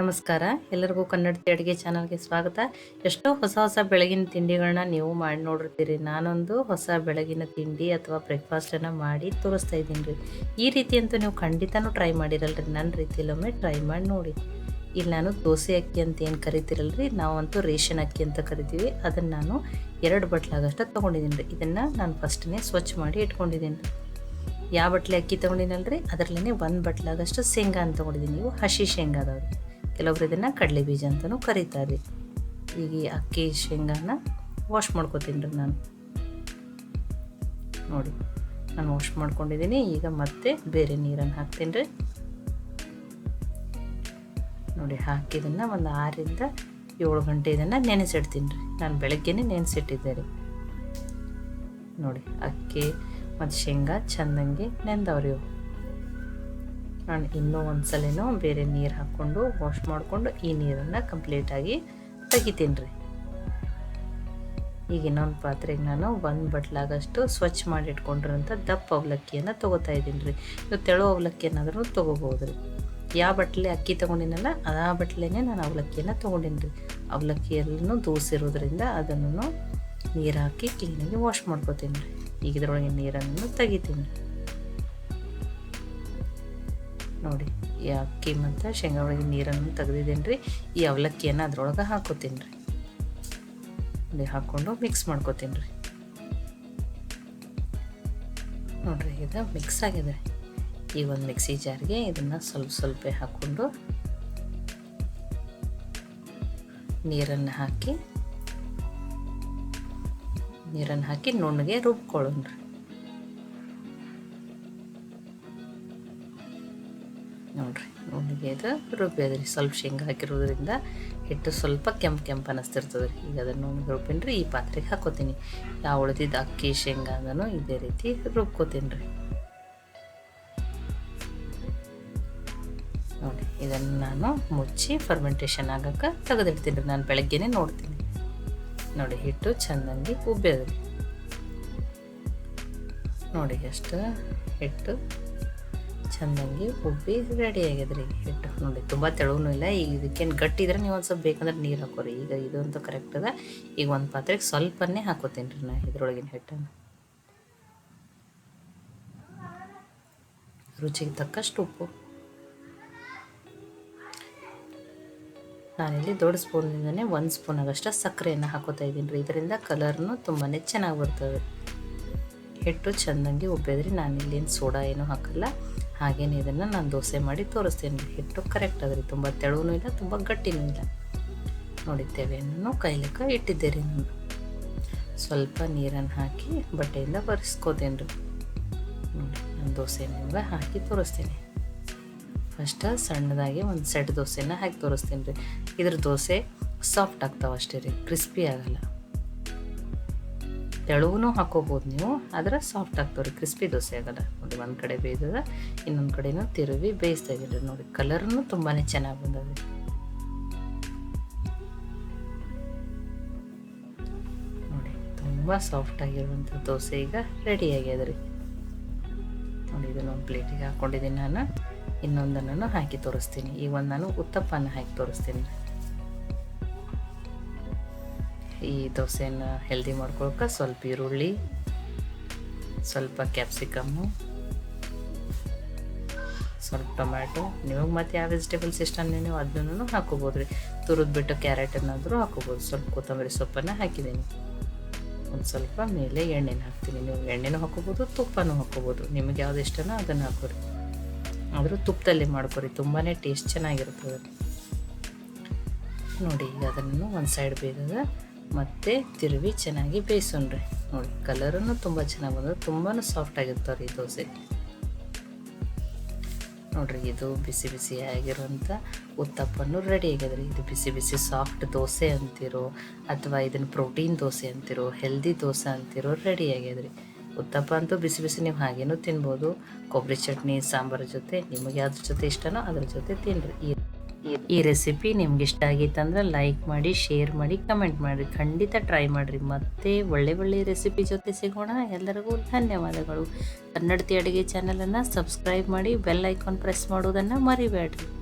ನಮಸ್ಕಾರ. ಎಲ್ಲರಿಗೂ ಕನ್ನಡ ಅಡುಗೆ ಚಾನಲ್ಗೆ ಸ್ವಾಗತ. ಎಷ್ಟೋ ಹೊಸ ಹೊಸ ಬೆಳಗಿನ ತಿಂಡಿಗಳನ್ನ ನೀವು ಮಾಡಿ ನೋಡಿರ್ತೀರಿ. ನಾನೊಂದು ಹೊಸ ಬೆಳಗಿನ ತಿಂಡಿ ಅಥವಾ ಬ್ರೇಕ್ಫಾಸ್ಟನ್ನು ಮಾಡಿ ತೋರಿಸ್ತಾ ಇದ್ದೀನಿ ರೀ. ಈ ರೀತಿ ಅಂತೂ ನೀವು ಖಂಡಿತನೂ ಟ್ರೈ ಮಾಡಿರಲ್ರಿ. ನನ್ನ ರೀತಿಯಲ್ಲೊಮ್ಮೆ ಟ್ರೈ ಮಾಡಿ ನೋಡಿ. ಇಲ್ಲಿ ನಾನು ದೋಸೆ ಅಕ್ಕಿ ಅಂತ ಏನು ಕರಿತೀರಲ್ರಿ? ನಾವಂತೂ ರೇಷನ್ ಅಕ್ಕಿ ಅಂತ ಕರಿತೀವಿ. ಅದನ್ನು ನಾನು ಎರಡು ಬಟ್ಲಾಗಷ್ಟು ತೊಗೊಂಡಿದ್ದೀನಿ ರೀ. ಇದನ್ನು ನಾನು ಫಸ್ಟ್ನೇ ಸ್ವಚ್ಛ ಮಾಡಿ ಇಟ್ಕೊಂಡಿದ್ದೀನಿ ರೀ. ಯಾವ ಬಟ್ಲೆ ಅಕ್ಕಿ ತೊಗೊಂಡಿನಲ್ರಿ? ಅದರಲ್ಲೇ ಒಂದು ಬಟ್ಲಾಗಷ್ಟು ಶೇಂಗಾ ಅಂತ ತೊಗೊಂಡಿದ್ದೀನಿ. ನೀವು ಹಸಿ ಶೇಂಗಾ ಕೆಲವೊಬ್ರು ಇದನ್ನು ಕಡಲೆ ಬೀಜ ಅಂತಲೂ ಕರೀತಾರೆ. ಈಗ ಅಕ್ಕಿ, ಶೇಂಗಾನ ವಾಶ್ ಮಾಡ್ಕೋತೀನಿ ರೀ ನಾನು. ನೋಡಿ, ನಾನು ವಾಶ್ ಮಾಡ್ಕೊಂಡಿದ್ದೀನಿ ಈಗ ಮತ್ತೆ ಬೇರೆ ನೀರನ್ನು ಹಾಕ್ತೀನಿ ರೀ. ನೋಡಿ ಹಾಕಿದ್ದನ್ನು ಒಂದು ಆರಿಂದ ಏಳು ಗಂಟೆ ಇದನ್ನು ನೆನೆಸಿಡ್ತೀನಿ ರೀ. ನಾನು ಬೆಳಗ್ಗೆನೇ ನೆನೆಸಿಟ್ಟಿದ್ದೆ ರೀ. ನೋಡಿ, ಅಕ್ಕಿ ಮತ್ತು ಶೇಂಗಾ ಚೆಂದಂಗೆ ನೆಂದವ್ರಿ ಇವು ನಾನು ಇನ್ನೂ ಒಂದು ಬೇರೆ ನೀರು ಹಾಕ್ಕೊಂಡು ವಾಶ್ ಮಾಡಿಕೊಂಡು ಈ ನೀರನ್ನು ಕಂಪ್ಲೀಟಾಗಿ ತೆಗಿತೀನಿ ರೀ. ಈಗ ಇನ್ನೊಂದು ಪಾತ್ರೆಗೆ ನಾನು ಒಂದು ಬಟ್ಲಾಗಷ್ಟು ಸ್ವಚ್ಛ ಮಾಡಿ ಇಟ್ಕೊಂಡಿರೋಂಥ ದಪ್ಪ ಅವಲಕ್ಕಿಯನ್ನು ತೊಗೋತಾ ಇದ್ದೀನಿ ರೀ. ಇವು ತೆಳು ಅವಲಕ್ಕಿ ಏನಾದರೂ ತೊಗೋಬೋದು ರೀ. ಯಾವ ಬಟ್ಲೆ ಅಕ್ಕಿ ತೊಗೊಂಡಿನಲ್ಲ ಆ ಬಟ್ಲೆನೇ ನಾನು ಅವಲಕ್ಕಿಯನ್ನು ತೊಗೊಂಡಿನಿ ರೀ. ಅವಲಕ್ಕಿಯಲ್ಲೂ ದೂಸಿರೋದ್ರಿಂದ ಅದನ್ನು ನೀರು ಹಾಕಿ ಕ್ಲೀನಾಗಿ ವಾಶ್ ಮಾಡ್ಕೋತೀನಿ ರೀ. ಈಗ ಇದ್ರೊಳಗೆ ನೀರನ್ನು ತೆಗಿತೀನಿ ರೀ. ನೋಡಿ, ಈ ಅಕ್ಕಿ ಮತ್ತು ಶೇಂಗಾ ಒಳಗೆ ನೀರನ್ನು ತೆಗೆದಿದ್ದೇನೆ ರೀ. ಈ ಅವಲಕ್ಕಿಯನ್ನು ಅದ್ರೊಳಗೆ ಹಾಕೋತೀನಿ ರೀ. ಅದೇ ಹಾಕ್ಕೊಂಡು ಮಿಕ್ಸ್ ಮಾಡ್ಕೋತೀನಿ ರೀ. ನೋಡಿರಿ, ಇದು ಮಿಕ್ಸ್ ಆಗಿದೆ ಈ ಒಂದು ಮಿಕ್ಸಿ ಜಾರ್ಗೆ ಇದನ್ನು ಸ್ವಲ್ಪ ಸ್ವಲ್ಪ ಹಾಕ್ಕೊಂಡು ನೀರನ್ನು ಹಾಕಿ ನೀರನ್ನು ಹಾಕಿ ನುಣ್ಣಗೆ ರುಬ್ಕೊಳ್ಳೋಣ ರೀ. ನೋಡ್ರಿ ನುಣ್ಣಗೆ ಇದು ರುಬ್ಬಿದ್ರಿ ಸ್ವಲ್ಪ ಶೇಂಗಾ ಹಾಕಿರೋದ್ರಿಂದ ಹಿಟ್ಟು ಸ್ವಲ್ಪ ಕೆಂಪು ಕೆಂಪು ಅನ್ನಿಸ್ತಿರ್ತದೆ ರೀ. ಈಗ ಅದನ್ನು ರುಬ್ಬಿನ ರೀ ಈ ಪಾತ್ರೆಗೆ ಹಾಕೋತೀನಿ. ಯಾವ ಉಳಿದಿದ್ದು ಅಕ್ಕಿ, ಶೇಂಗಾ ಇದೇ ರೀತಿ ರುಬ್ಕೋತೀನಿ ರೀ. ನೋಡಿ ಇದನ್ನು ನಾನು ಮುಚ್ಚಿ ಫರ್ಮೆಂಟೇಷನ್ ಆಗಕ್ಕೆ ತೆಗೆದಿಡ್ತೀನಿ ರೀ. ನಾನು ಬೆಳಗ್ಗೆನೇ ನೋಡ್ತೀನಿ. ನೋಡಿ, ಹಿಟ್ಟು ಚೆಂದಂಗೆ ಉಬ್ಬೇದ್ರಿ ನೋಡಿ, ಎಷ್ಟು ಹಿಟ್ಟು ಚೆಂದಂಗಿ ಉಬ್ಬಿ ರೆಡಿ ಆಗ್ಯದ್ರಿ ಹಿಟ್ಟು. ನೋಡಿ, ತುಂಬ ತೆಳುವೂ ಇಲ್ಲ. ಈಗ ಇದಕ್ಕೇನು ಗಟ್ಟಿದ್ರೆ ನೀವು ಒಂದು ಸ್ವಲ್ಪ ಬೇಕಂದ್ರೆ ನೀರು ಹಾಕೋರಿ. ಈಗ ಇದಂತೂ ಕರೆಕ್ಟ್ ಅದ. ಈಗ ಒಂದು ಪಾತ್ರೆಗೆ ಸ್ವಲ್ಪನೇ ಹಾಕೋತೀನಿ ರೀ ನಾ ಇದ್ರೊಳಗಿನ ಹಿಟ್ಟನ್ನು. ರುಚಿಗೆ ತಕ್ಕಷ್ಟು ಉಪ್ಪು. ನಾನಿಲ್ಲಿ ದೊಡ್ಡ ಸ್ಪೂನಿಂದನೇ ಒಂದು ಸ್ಪೂನ್ ಸಕ್ಕರೆಯನ್ನು ಹಾಕೋತಾ ಇದ್ದೀನಿ ರೀ. ಇದರಿಂದ ಕಲರ್ನು ತುಂಬಾ ಚೆನ್ನಾಗಿ ಬರ್ತದೆ. ಹಿಟ್ಟು ಚೆಂದಂಗೆ ಉಬ್ಬಿದ್ರಿ ನಾನು ಏನು ಸೋಡಾ ಏನೂ ಹಾಕಲ್ಲ. ಹಾಗೇನೆ ಇದನ್ನು ನಾನು ದೋಸೆ ಮಾಡಿ ತೋರಿಸ್ತೀನಿ. ಹಿಟ್ಟು ಕರೆಕ್ಟ್ ಅದ್ರಿ ತುಂಬ ತೆಳುವೂ ಇಲ್ಲ, ತುಂಬ ಗಟ್ಟಿನೂ ಇಲ್ಲ. ನೋಡಿದ್ದೇವೆ ತೆವೆಯನ್ನು ಕೈಲಕ್ಕ ಇಟ್ಟಿದ್ದೆ ರೀ ನಾನು. ಸ್ವಲ್ಪ ನೀರನ್ನು ಹಾಕಿ ಬಟ್ಟೆಯಿಂದ ಒರೆಸ್ಕೋತೇನೆ ರೀ ನೋಡಿ, ನಾನು ದೋಸೆ ನಿಮ್ಗೆ ಹಾಕಿ ತೋರಿಸ್ತೇನೆ. ಫಸ್ಟ್ ಸಣ್ಣದಾಗಿ ಒಂದು ಸೆಟ್ ದೋಸೆನ ಹಾಕಿ ತೋರಿಸ್ತೀನಿ ರೀ. ಇದ್ರ ದೋಸೆ ಸಾಫ್ಟ್ ಆಗ್ತಾವೆ ಅಷ್ಟೇ ರೀ ಕ್ರಿಸ್ಪಿ ಆಗಲ್ಲ. ತೆಳುವೂ ಹಾಕೋಬೋದು ನೀವು. ಆದರೆ ಸಾಫ್ಟ್ ಆಗ್ತಾವೆ ರೀ ಕ್ರಿಸ್ಪಿ ದೋಸೆ ಆಗಲ್ಲ. ನೋಡಿ, ಒಂದು ಕಡೆ ಬೇಯ್ದದ ಇನ್ನೊಂದು ಕಡೆನೂ ತಿರುವಿ ಬೇಯಿಸ್ತಾ ಇದ್ದೀರಿ ನೋಡಿ. ಕಲರ್ನು ತುಂಬಾ ಚೆನ್ನಾಗಿ ಬಂದದೆ. ನೋಡಿ, ತುಂಬ ಸಾಫ್ಟ್ ಆಗಿರುವಂಥ ದೋಸೆ ಈಗ ರೆಡಿ ಆಗ್ಯದ ರೀ ನೋಡಿ ಇದನ್ನೊಂದು ಪ್ಲೇಟಿಗೆ ಹಾಕ್ಕೊಂಡಿದ್ದೀನಿ ನಾನು. ಇನ್ನೊಂದನ್ನು ಹಾಕಿ ತೋರಿಸ್ತೀನಿ. ಈಗ ಒಂದು ನಾನು ಉತ್ತಪ್ಪನ ಹಾಕಿ ತೋರಿಸ್ತೀನಿ. ಈ ದೋಸೆನ ಹೆಲ್ದಿ ಮಾಡ್ಕೊಳಕ್ಕೆ ಸ್ವಲ್ಪ ಈರುಳ್ಳಿ, ಸ್ವಲ್ಪ ಕ್ಯಾಪ್ಸಿಕಮ್ಮು ಸ್ವಲ್ಪ ಟೊಮ್ಯಾಟೊ. ನಿಮಗೆ ಮತ್ತು ಯಾವ ವೆಜಿಟೇಬಲ್ಸ್ ಇಷ್ಟ ನೀವು ಅದನ್ನೂ ಹಾಕೋಬೋದು ರೀ ತುರಿದ್ಬಿಟ್ಟು ಕ್ಯಾರೆಟ್ ಏನಾದರೂ ಹಾಕೋಬೋದು. ಸ್ವಲ್ಪ ಕೊತ್ತಂಬರಿ ಸೊಪ್ಪನ್ನು ಹಾಕಿದ್ದೀನಿ. ಒಂದು ಸ್ವಲ್ಪ ಮೇಲೆ ಎಣ್ಣೆನ ಹಾಕ್ತೀನಿ. ನೀವು ಎಣ್ಣೆನೂ ಹಾಕೋಬೋದು, ತುಪ್ಪನೂ ಹಾಕೋಬೋದು. ನಿಮಗೆ ಯಾವ್ದು ಇಷ್ಟನೋ ಅದನ್ನು ಹಾಕೋರಿ. ಆದರೂ ತುಪ್ಪದಲ್ಲಿ ಮಾಡ್ಕೊರಿ. ತುಂಬಾ ಟೇಸ್ಟ್ ಚೆನ್ನಾಗಿರ್ತದೆ ನೋಡಿ, ಈಗ ಅದನ್ನು ಒಂದು ಸೈಡ್ ಬೇಯ್ದದ ಮತ್ತು ತಿರುವಿ ಚೆನ್ನಾಗಿ ಬೇಯಿಸೋಣ್ರಿ. ನೋಡಿ, ಕಲರನ್ನು ತುಂಬ ಚೆನ್ನಾಗಿ ಬಂದದ. ತುಂಬಾ ಸಾಫ್ಟ್ ಆಗಿರ್ತಾವ್ರಿ ಈ ದೋಸೆ. ನೋಡ್ರಿ, ಇದು ಬಿಸಿ ಬಿಸಿ ಆಗಿರುವಂಥ ಉತ್ತಪ್ಪನ್ನು ರೆಡಿ ಆಗ್ಯದ್ರಿ. ಇದು ಬಿಸಿ ಬಿಸಿ ಸಾಫ್ಟ್ ದೋಸೆ ಅಂತಿರೋ ಅಥವಾ ಇದನ್ನು ಪ್ರೋಟೀನ್ ದೋಸೆ ಅಂತಿರೋ ಹೆಲ್ದಿ ದೋಸೆ ಅಂತಿರೋ ರೆಡಿ ಆಗ್ಯದ್ರಿ. ಉತ್ತಪ್ಪ ಅಂತೂ ಬಿಸಿ ಬಿಸಿ ನೀವು ಹಾಗೇನೂ ತಿನ್ಬೋದು. ಕೊಬ್ಬರಿ ಚಟ್ನಿ, ಸಾಂಬಾರ ಜೊತೆ, ನಿಮಗೆ ಯಾವ್ದ್ರ ಜೊತೆ ಇಷ್ಟನೋ ಅದ್ರ ಜೊತೆ ತಿನ್ನಿರಿ ಈ ರೆಸಿಪಿ ನಿಮ್ಗೆ ಇಷ್ಟ ಆಗಿತ್ತಂದ್ರೆ ಲೈಕ್ ಮಾಡಿ ಶೇರ್ ಮಾಡಿ ಕಮೆಂಟ್ ಮಾಡಿ. ಖಂಡಿತ ಟ್ರೈ ಮಾಡಿರಿ. ಮತ್ತೆ ಒಳ್ಳೆ ಒಳ್ಳೆ ರೆಸಿಪಿ ಜೊತೆ ಸಿಗೋಣ. ಎಲ್ಲರಿಗೂ ಧನ್ಯವಾದಗಳು. ಕನ್ನಡತಿ ಅಡುಗೆ ಚಾನಲನ್ನು ಸಬ್ಸ್ಕ್ರೈಬ್ ಮಾಡಿ ಬೆಲ್ ಐಕಾನ್ ಪ್ರೆಸ್ ಮಾಡೋದನ್ನು ಮರಿಬೇಡ್ರಿ.